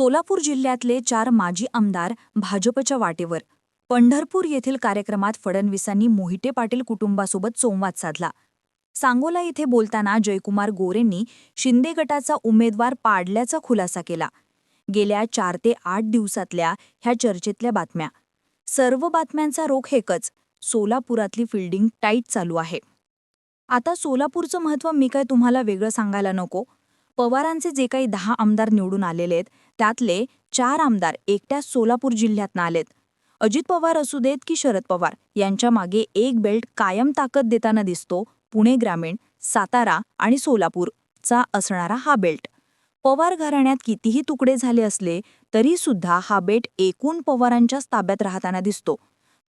सोलापूर जिल्ह्यातले चार माजी आमदार भाजपच्या वाटेवर. पंढरपूर येथील कार्यक्रमात फडणवीसांनी मोहिते पाटील कुटुंबासोबत संवाद साधला. सांगोला येथे बोलताना जयकुमार गोरेंनी शिंदे गटाचा उमेदवार पाडल्याचा खुलासा केला. गेल्या चार ते आठ दिवसातल्या ह्या चर्चेतल्या बातम्या. सर्व बातम्यांचा रोख एकच सोलापुरातली फिल्डिंग टाईट चालू आहे. आता सोलापूरचं महत्त्व मी काय तुम्हाला वेगळं सांगायला नको. पवारांचे जे काही दहा आमदार निवडून आलेले आहेत त्यातले चार आमदार एकट्या सोलापूर जिल्ह्यातनं आलेत. अजित पवार असू देत की शरद पवार यांच्या मागे एक बेल्ट कायम ताकद देताना दिसतो पुणे ग्रामीण सातारा आणि सोलापूरचा असणारा हा बेल्ट. पवार घराण्यात कितीही तुकडे झाले असले तरी सुद्धा हा बेट एकूण पवारांच्याच ताब्यात राहताना दिसतो.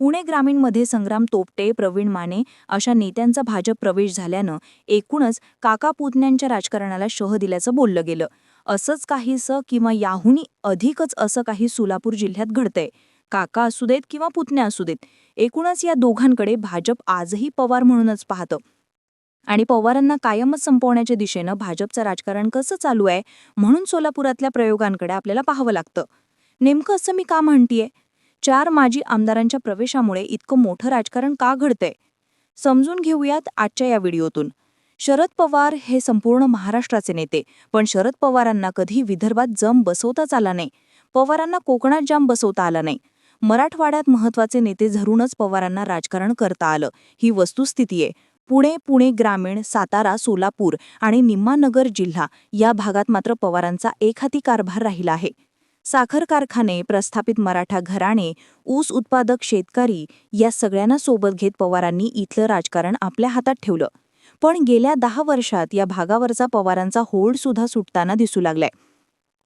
पुणे ग्रामीणमध्ये संग्राम तोपटे प्रवीण माने अशा नेत्यांचा भाजप प्रवेश झाल्यानं एकूणच काका पुतण्यांच्या राजकारणाला शह दिल्याचं बोललं गेलं. असंच काहीसं किंवा याहूनही अधिकच असं काही सोलापूर जिल्ह्यात घडतंय. काका असू देत किंवा पुतण्या असू देत एकूणच या दोघांकडे भाजप आजही पवार म्हणूनच पाहतं. आणि पवारांना कायमच संपवण्याच्या दिशेनं भाजपचं राजकारण कसं चालू आहे म्हणून सोलापुरातल्या प्रयोगांकडे आपल्याला पाहावं लागतं. नेमकं असं मी का म्हणतीये? चार माजी आमदारांच्या प्रवेशामुळे इतकं मोठं राजकारण का घडतंय? समजून घेऊयात आजच्या या व्हिडिओतून. शरद पवार हे संपूर्ण महाराष्ट्राचे नेते. पण शरद पवारांना कधी विदर्भात जम बसवताच आला नाही. पवारांना कोकणात जाम बसवता आला नाही. मराठवाड्यात महत्त्वाचे नेते झरूनच पवारांना राजकारण करता आलं. ही वस्तुस्थिती आहे. पुणे पुणे ग्रामीण सातारा सोलापूर आणि निम्मानगर जिल्हा या भागात मात्र पवारांचा एकहाती कारभार राहिला आहे. साखर कारखाने प्रस्थापित मराठा घराणे ऊस उत्पादक शेतकरी या सगळ्यांना सोबत घेत पवारांनी इथलं राजकारण आपल्या हातात ठेवलं. पण गेल्या दहा वर्षात या भागावरचा पवारांचा होल्डसुद्धा सुटताना दिसू लागलाय.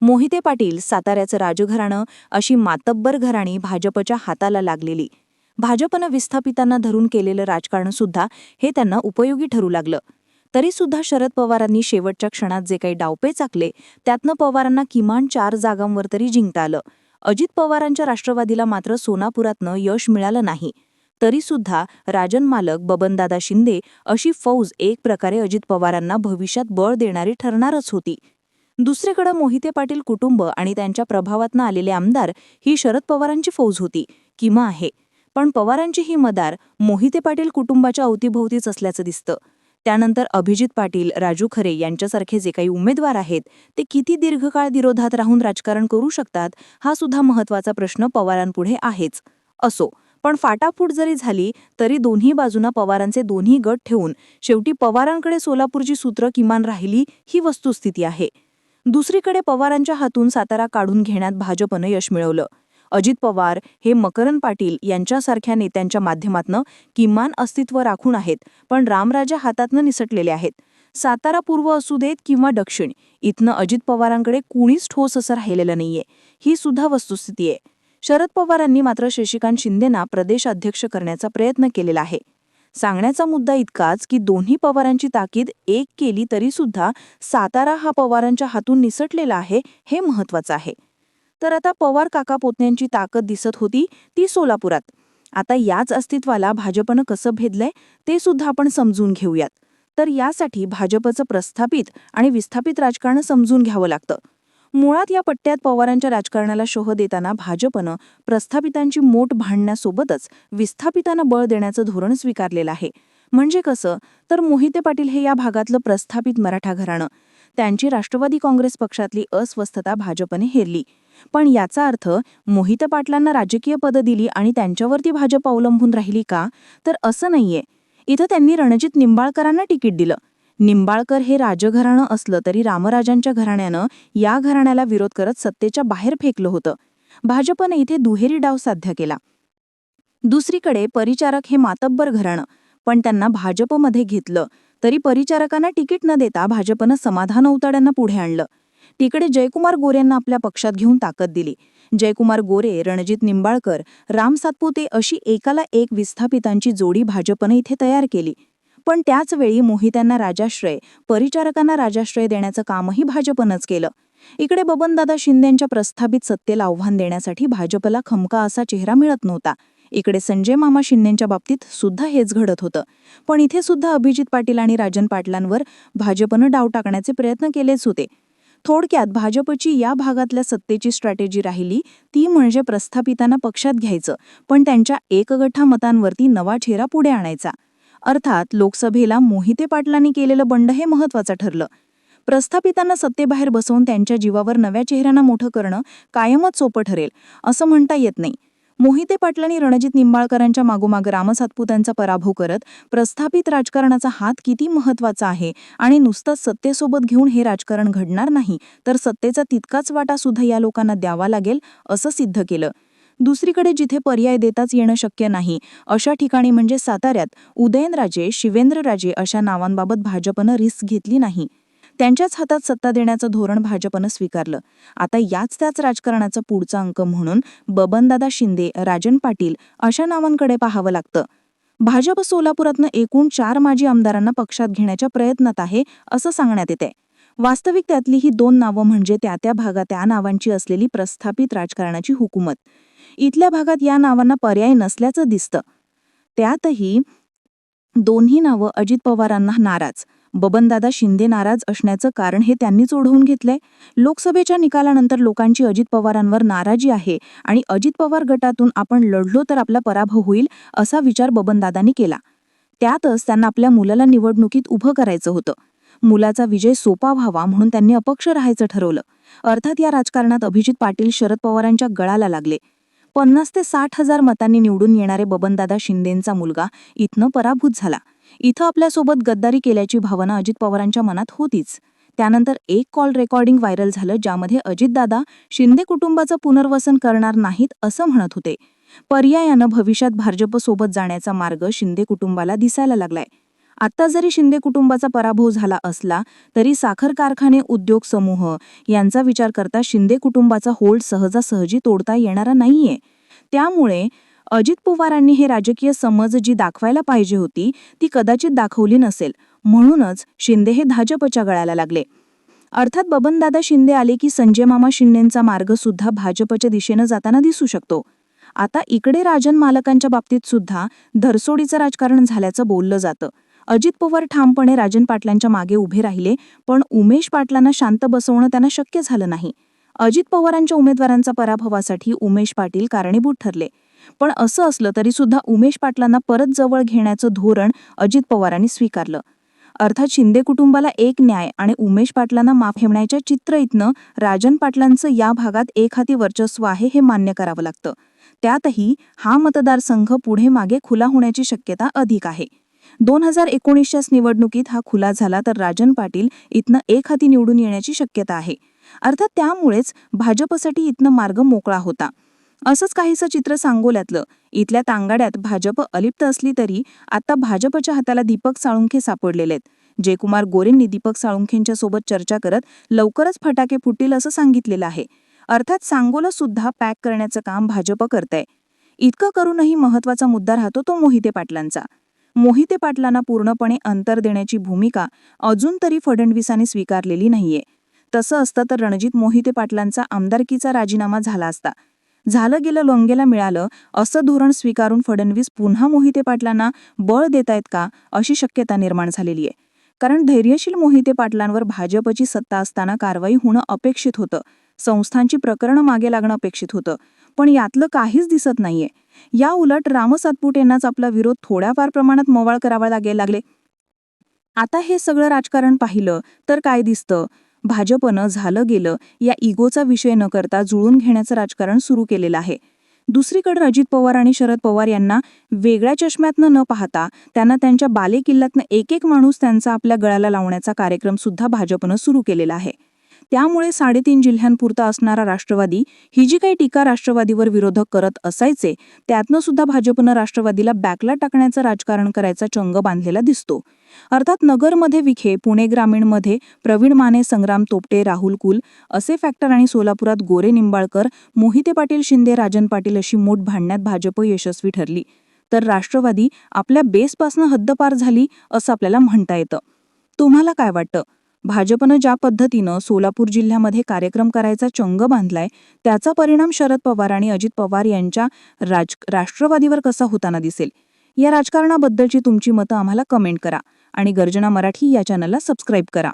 मोहिते पाटील साताऱ्याचं राजघराणं अशी मातब्बर घराणी भाजपच्या हाताला लागलेली. भाजपनं विस्थापितांना धरून केलेलं राजकारण सुद्धा हे त्यांना उपयोगी ठरू लागलं. तरीसुद्धा शरद पवारांनी शेवटच्या क्षणात जे काही डावपे चाकले त्यातनं पवारांना किमान चार जागांवर तरी जिंकता आलं. अजित पवारांच्या राष्ट्रवादीला मात्र सोनापुरातनं यश मिळालं नाही. तरीसुद्धा राजन मालक बबनदादा शिंदे अशी फौज एक प्रकारे अजित पवारांना भविष्यात बळ देणारी ठरणारच होती. दुसरीकडे मोहिते पाटील कुटुंब आणि त्यांच्या प्रभावातनं आलेले आमदार ही शरद पवारांची फौज होती किंवा आहे. पण पवारांची ही मदार मोहिते पाटील कुटुंबाच्या अवतीभोवतीच असल्याचं दिसतं. त्यानंतर अभिजित पाटील राजू खरे यांच्यासारखे जे काही उमेदवार आहेत ते किती दीर्घकाळ विरोधात राहून राजकारण करू शकतात हा सुद्धा महत्त्वाचा प्रश्न पवारांपुढे आहेच. असो पण फाटाफूट जरी झाली तरी दोन्ही बाजूंना पवारांचे दोन्ही गट ठेवून शेवटी पवारांकडे सोलापूरची सूत्र किमान राहिली ही वस्तुस्थिती आहे. दुसरीकडे पवारांच्या हातून सातारा काढून घेण्यात भाजपनं यश मिळवलं. अजित पवार हे मकरन पाटील यांच्यासारख्या नेत्यांच्या माध्यमातनं किमान अस्तित्व राखून आहेत पण रामराजा हातातनं निसटलेले आहेत. सातारा पूर्व असू देत किंवा दक्षिण इथनं अजित पवारांकडे कुणीच ठोस असं राहिलेलं नाहीये. ही सुद्धा वस्तुस्थिती आहे. शरद पवारांनी मात्र शशिकांत शिंदेना प्रदेशाध्यक्ष करण्याचा प्रयत्न केलेला आहे. सांगण्याचा मुद्दा इतकाच की दोन्ही पवारांची ताकीद एक केली तरी सुद्धा सातारा हा पवारांच्या हातून निसटलेला आहे हे महत्वाचं आहे. तर आता पवार काका पोतण्यांची ताकद दिसत होती ती सोलापुरात. आता याच अस्तित्वाला भाजपनं कसं भेदलंय ते सुद्धा आपण समजून घेऊयात. तर यासाठी भाजपचं प्रस्थापित आणि विस्थापित राजकारण समजून घ्यावं लागतं. मुळात या पट्ट्यात पवारांच्या राजकारणाला शोह देताना भाजपनं प्रस्थापितांची मोठ भांडण्यासोबतच विस्थापितांना बळ देण्याचं धोरण स्वीकारलेलं आहे. म्हणजे कसं? तर मोहिते पाटील हे या भागातलं प्रस्थापित मराठा घराणं. त्यांची राष्ट्रवादी काँग्रेस पक्षातली अस्वस्थता भाजपने हेरली. पण याचा अर्थ मोहिते पाटलांना राजकीय पदं दिली आणि त्यांच्यावरती भाजप अवलंबून राहिली का? तर असं नाहीये. इथं त्यांनी रणजित निंबाळकरांना तिकीट दिलं. निंबाळकर हे राजघराणं असलं तरी रामराजांच्या घराण्यानं या घराण्याला विरोध करत सत्तेच्या बाहेर फेकलं होतं. भाजपने इथे दुहेरी डाव साध्य केला. दुसरीकडे परिचारक हे मातब्बर घराणं. पण त्यांना भाजपमध्ये घेतलं तरी परिचारकांना तिकीट न देता भाजपनं समाधान उताड्यांना पुढे आणलं. तिकडे जयकुमार गोरेंना आपल्या पक्षात घेऊन ताकद दिली. जयकुमार गोरे रणजित निंबाळकर राम सातपुते अशी एकाला एक विस्थापितांची जोडी भाजपनं इथे तयार केली. पण त्याच वेळी मोहित्यांना राजाश्रय परिचारकांना राजाश्रय देण्याचं कामही भाजपनंच केलं. इकडे बबनदादा शिंदेंच्या प्रस्थापित सत्तेला आव्हान देण्यासाठी भाजपला खमका असा चेहरा मिळत नव्हता. इकडे संजय मामा शिंदेंच्या बाबतीत सुद्धा हेच घडत होतं. पण इथे सुद्धा अभिजित पाटील आणि राजन पाटलांवर भाजपनं डाव टाकण्याचे प्रयत्न केलेच होते. थोडक्यात भाजपची या भागातल्या सत्तेची स्ट्रॅटेजी राहिली ती म्हणजे प्रस्थापितांना पक्षात घ्यायचं पण त्यांच्या एकगठ्ठा मतांवरती नवा चेहरा पुढे आणायचा. अर्थात लोकसभेला मोहिते पाटलांनी केलेलं बंड हे महत्वाचं ठरलं. प्रस्थापितांना सत्तेबाहेर बसवून त्यांच्या जीवावर नव्या चेहऱ्यांना मोठं करणं कायमच सोपं ठरेल असं म्हणता येत नाही. मोहिते पाटलांनी रणजित निंबाळकरांच्या मागोमाग रामसातपुत्यांचा पराभव करत प्रस्थापित राजकारणाचा हात किती महत्त्वाचा आहे आणि नुसतं सत्तेसोबत घेऊन हे राजकारण घडणार नाही तर सत्तेचा तितकाच वाटा सुद्धा या लोकांना द्यावा लागेल असं सिद्ध केलं. दुसरीकडे जिथे पर्याय देताच येणं शक्य नाही. अशा ठिकाणी म्हणजे साताऱ्यात उदयनराजे शिवेंद्रराजे अशा नावांबाबत भाजपनं रिस्क घेतली नाही. त्यांच्याच हातात सत्ता देण्याचं धोरण भाजपनं स्वीकारलं. आता याच त्याच राजकारणाचा पुढचा अंक म्हणून बबनदादा शिंदे राजन पाटील अशा नावांकडे पाहावं लागतं. भाजप सोलापुरातनं एकूण चार माजी आमदारांना पक्षात घेण्याच्या प्रयत्नात आहे असं सांगण्यात येते वास्तविक त्यातली ही दोन नावं म्हणजे त्या त्या भागात त्या नावांची असलेली प्रस्थापित राजकारणाची हुकूमत. इथल्या भागात या नावांना पर्याय नसल्याचं दिसतं. त्यातही दोन्ही नावं अजित पवारांना नाराज. बबनदादा शिंदे नाराज असण्याचं कारण हे त्यांनीच ओढवून घेतलंय. लोकसभेच्या निकालानंतर लोकांची अजित पवारांवर नाराजी आहे आणि अजित पवार गटातून आपण लढलो तर आपला पराभव होईल असा विचार बबनदादांनी केला. त्यातच त्यांना आपल्या मुलाला निवडणुकीत उभं करायचं होतं. मुलाचा विजय सोपा व्हावा म्हणून त्यांनी अपक्ष राहायचं ठरवलं. अर्थात या राजकारणात अभिजित पाटील शरद पवारांच्या गळाला लागले. पन्नास ते साठ हजार मतांनी निवडून येणारे बबनदादा शिंदेंचा मुलगा इथनं पराभूत झाला. इथं आपल्यासोबत गद्दारी केल्याची भावना अजित पवारांच्या मनात होतीच. त्यानंतर एक कॉल रेकॉर्डिंग व्हायरल झालं ज्यामध्ये अजितदादा शिंदे कुटुंबाचं पुनर्वसन करणार नाहीत असं म्हणत होते. पर्यायानं भविष्यात भाजपसोबत जाण्याचा मार्ग शिंदे कुटुंबाला दिसायला लागलाय. आता जरी शिंदे कुटुंबाचा पराभव झाला असला तरी साखर कारखाने उद्योग समूह यांचा विचार करता शिंदे कुटुंबाचा होल्ड सहजासहजी तोडता येणारा नाहीये. त्यामुळे अजित पवारांनी हे राजकीय समज जी दाखवायला पाहिजे होती ती कदाचित दाखवली नसेल. म्हणूनच शिंदे हे भाजपच्या गळाला लागले. अर्थात बबनदादा शिंदे आले की संजय मामा शिंदेंचा मार्ग सुद्धा भाजपच्या दिशेनं जाताना दिसू शकतो. आता इकडे राजन मालकांच्या बाबतीत सुद्धा धरसोडीचं राजकारण झाल्याचं बोललं जातं. अजित पवार ठामपणे राजन पाटलांच्या मागे उभे राहिले पण उमेश पाटलांना शांत बसवणं त्यांना शक्य झालं नाही. अजित पवारांच्या उमेदवारांचा पराभवासाठी उमेश पाटील कारणीभूत ठरले. पण असं असलं तरी सुद्धा उमेश पाटलांना परत जवळ घेण्याचं धोरण अजित पवारांनी स्वीकारलं. अर्थात शिंदे कुटुंबाला एक न्याय आणि उमेश पाटलांना माफ ठेवण्याच्या चित्र इथनं राजन पाटलांचं या भागात एक हाती वर्चस्व आहे हे मान्य करावं लागतं. त्यातही हा मतदारसंघ पुढे मागे खुला होण्याची शक्यता अधिक आहे. दोन हजार एकोणीसच्याच निवडणुकीत हा खुला झाला तर राजन पाटील इथनं एक हाती निवडून येण्याची शक्यता आहे. अर्थात त्यामुळेच भाजपसाठी इथनं मार्ग मोकळा होता. असंच काहीसं चित्र सांगोल्यातलं. इथल्या तांगाड्यात भाजप अलिप्त असली तरी आता भाजपच्या हाताला दीपक साळुंखे सापडलेले आहेत जयकुमार गोरेंनी दीपक साळुंखेंच्या सोबत चर्चा करत लवकरच फटाके फुटतील असं सांगितलेलं आहे. अर्थात सांगोला सुद्धा पॅक करण्याचं काम भाजप करतंय. इतकं करूनही महत्त्वाचा मुद्दा राहतो तो मोहिते पाटलांचा. मोहिते पाटलांना पूर्णपणे अंतर देण्याची भूमिका अजून तरी फडणवीसांनी स्वीकारलेली नाहीये. तसं असतं तर रणजित मोहिते पाटलांचा आमदारकीचा राजीनामा झाला असता. झालं गेलं लोंगेला मिळालं असं धोरण स्वीकारून फडणवीस पुन्हा मोहिते पाटलांना बळ देतायत का अशी शक्यता निर्माण झालेली आहे कारण धैर्यशील मोहिते पाटलांवर भाजपची सत्ता असताना कारवाई होणं अपेक्षित होतं. संस्थांची प्रकरणं मागे लागणं अपेक्षित होतं. पण यातलं काहीच दिसत नाहीये. या उलट राम यांनाच आपला विरोध थोड्याफार प्रमाणात मवाळ करावा लागेल लागले. आता हे सगळं राजकारण पाहिलं तर काय दिसतं? भाजपनं झालं गेलं या इगोचा विषय न करता जुळून घेण्याचं राजकारण सुरू केलेलं आहे. दुसरीकडे अजित पवार आणि शरद पवार यांना वेगळ्या चष्म्यातनं न पाहता त्यांना त्यांच्या बालेकिल्ल्यातनं एक एक माणूस त्यांचा आपल्या गळाला लावण्याचा कार्यक्रम सुद्धा भाजपनं सुरू केलेला आहे. त्यामुळे साडेतीन जिल्ह्यांपुरता असणारा राष्ट्रवादी ही जी काही टीका राष्ट्रवादीवर विरोधक करत असायचे त्यातनं सुद्धा भाजपनं राष्ट्रवादीला बॅकला टाकण्याचं राजकारण करायचा चंग बांधलेला दिसतो. अर्थात नगरमध्ये विखे पुणे ग्रामीणमध्ये प्रवीण माने संग्राम तोपटे राहुल कुल असे फॅक्टर आणि सोलापुरात गोरे निंबाळकर मोहिते पाटील शिंदे राजन पाटील अशी मोठ भांडण्यात भाजप यशस्वी ठरली. तर राष्ट्रवादी आपल्या बेसपासनं हद्दपार झाली असं आपल्याला म्हणता येतं. तुम्हाला काय वाटतं? भाजपनं ज्या पद्धतीनं सोलापूर जिल्ह्यामध्ये कार्यक्रम करायचा चंग बांधलाय त्याचा परिणाम शरद पवार आणि अजित पवार यांच्या राज राष्ट्रवादीवर कसा होताना दिसेल? या राजकारणाबद्दलची तुमची मतं आम्हाला कमेंट करा आणि गर्जना मराठी या चॅनलला सबस्क्राईब करा.